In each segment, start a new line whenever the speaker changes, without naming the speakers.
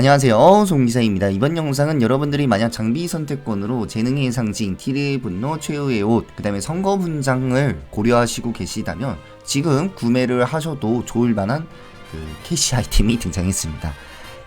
안녕하세요. 송기사입니다. 이번 영상은 여러분들이 만약 장비 선택권으로 재능의 상징, 틸의 분노, 최후의 옷, 그 다음에 선거 분장을 고려하시고 계시다면 지금 구매를 하셔도 좋을 만한 그 캐시 아이템이 등장했습니다.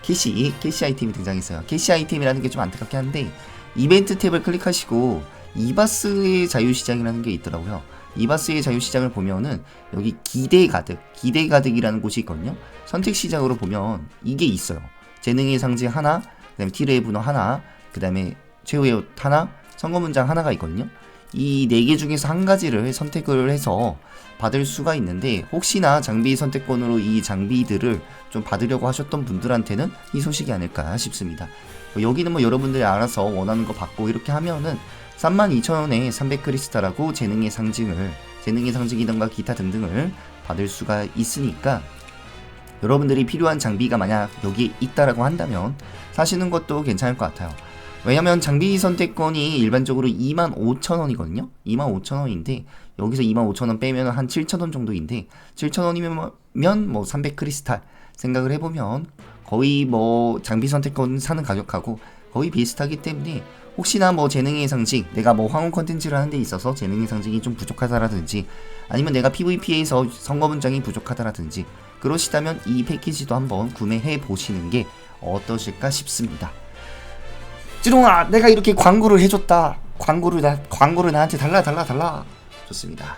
캐시, 캐시 아이템이 등장했어요. 캐시 아이템이라는 게 좀 안타깝긴 한데 이벤트 탭을 클릭하시고 이바스의 자유시장이라는 게 있더라고요. 이바스의 자유시장을 보면은 여기 기대 가득, 기대 가득이라는 곳이 있거든요. 선택 시장으로 보면 이게 있어요 재능의 상징 하나, 그다음에 티르의 분호 하나, 그다음에 최후의 옷 하나, 선거 문장 하나가 있거든요. 이 네 개 중에서 한 가지를 선택을 해서 받을 수가 있는데 혹시나 장비 선택권으로 이 장비들을 좀 받으려고 하셨던 분들한테는 이 소식이 아닐까 싶습니다. 뭐 여기는 뭐 여러분들이 알아서 원하는 거 받고 이렇게 하면은 32,000원에 300크리스탈하고 재능의 상징을 재능의 상징이던가 기타 등등을 받을 수가 있으니까 여러분들이 필요한 장비가 만약 여기에 있다라고 한다면 사시는 것도 괜찮을 것 같아요. 왜냐면 장비 선택권이 일반적으로 25,000원이거든요. 25,000원인데 여기서 25,000원 빼면 한 7,000원 정도인데 7,000원이면 뭐 300크리스탈 생각을 해보면 거의 뭐 장비 선택권 사는 가격하고 거의 비슷하기 때문에 혹시나 뭐 재능의 상징 내가 뭐 황혼 컨텐츠를 하는 데 있어서 재능의 상징이 좀 부족하다라든지 아니면 내가 PVP에서 선거 문장이 부족하다라든지 그러시다면 이 패키지도 한번 구매해 보시는 게 어떠실까 싶습니다. 찌롱아, 내가 이렇게 광고를 해줬다. 광고를 나 광고를 나한테 달라 달라 달라. 좋습니다.